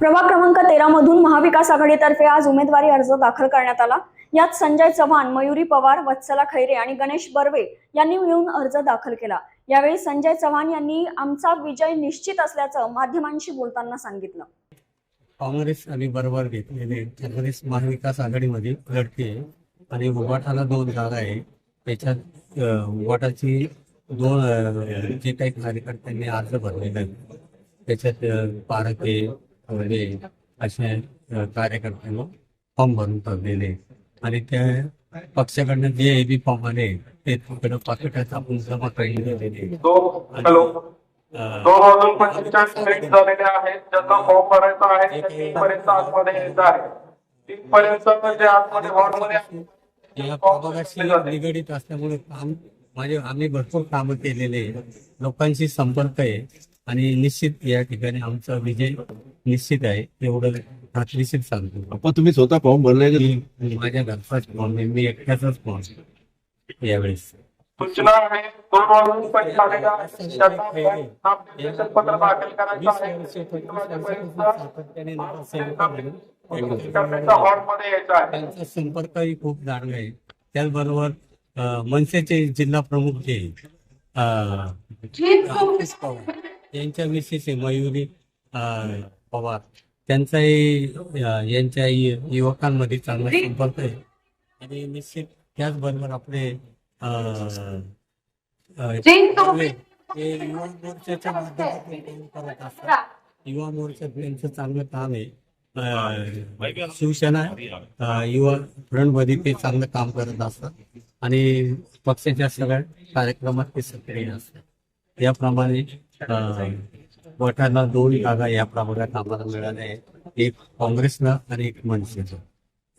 प्रभाग क्रमांक तेरा मधून महाविकास आघाडीतर्फे आज उमेदवारी अर्ज दाखल करण्यात आला. यात संजय चव्हाण मयुरी पवार वत्सला खैरे आणि गणेश बर्वे यांनी मिळून अर्ज दाखल केला. यावेळी संजय चव्हाण यांनी आमचा विजय निश्चित असल्याचं माध्यमांशी बोलताना सांगितलं. काँग्रेस आणि बरोबर घेतलेले काँग्रेस महाविकास आघाडीमध्ये लढते आणि उभाटाला दोन जागा आहे. त्याच्यात अं, उभाटाची दोन जे काही कार्यकर्त्यांनी अर्ज भरलेले आहेत. त्याच्यात अं, पारखे वगैरे अशा अं, कार्यकर्त्यांना फॉर्म भरून ठेवलेले. आणि त्या पक्षाकडनं जे ए बी फॉर्म आले ते आपण जमा केलेले आहे. दो हॅलो अं, दोन वाजून पंचेचाळीस मिनिट झालेले आहेत ज्यांना फॉर्म भरायचा आहे ते तीन पर्यंत आतमध्ये यायचं आहे तीन पर्यंत जे आतमध्ये हॉलमध्ये आहे, या प्रभागाशी निगडीत असल्यामुळे काम माझे आम्ही भरपूर कामं केलेले. लोकांशी संपर्क आहे आणि निश्चित या ठिकाणी आमचा विजय निश्चित आहे. एवढं खात्रीशीर सांगतो आपण तुम्ही स्वतः फॉर्म भरले का? मी माझ्या घरचाच फॉर्म आहे मी एकट्याचाच फॉर्म यावेळेस. सूचना आहे आहेत पत्र दाखल करायचं हॉलमध्ये यायचं आहे त्यांचा संपर्कही खूप चांगला आहे. त्याचबरोबर मनसेचे जिल्हा प्रमुख जे अं, रामकृष्ण पवार यांच्या मिसेस आहे मयुरी पवार. त्यांचाही यांच्या युवकांमध्ये चांगला संपर्क आहे. आणि निश्चित त्याचबरोबर आपले युवा मोर्चाच्या माध्यमातून काम करत असतात. युवा मोर्चा त्यांचं चांगलं काम आहे. शिवसेना युवा फ्रंटमध्ये ते चांगलं काम करत असतात. आणि पक्षाच्या सगळ्या कार्यक्रमात ते सक्रिय असतात. याप्रमाणे अं, गटाला दोन जागा या प्रभागात आम्हाला मिळाल्या आहेत एक काँग्रेसला आणि एक मनसेला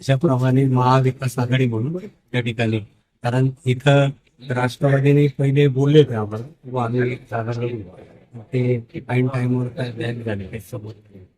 अशाप्रमाणे महाविकास आघाडी म्हणून त्या ठिकाणी. कारण इथं राष्ट्रवादीने पहिले बोलले होते आम्हाला आम्ही एक जागा ते टाइम टाइमवर काय बॅन झाले काही समोर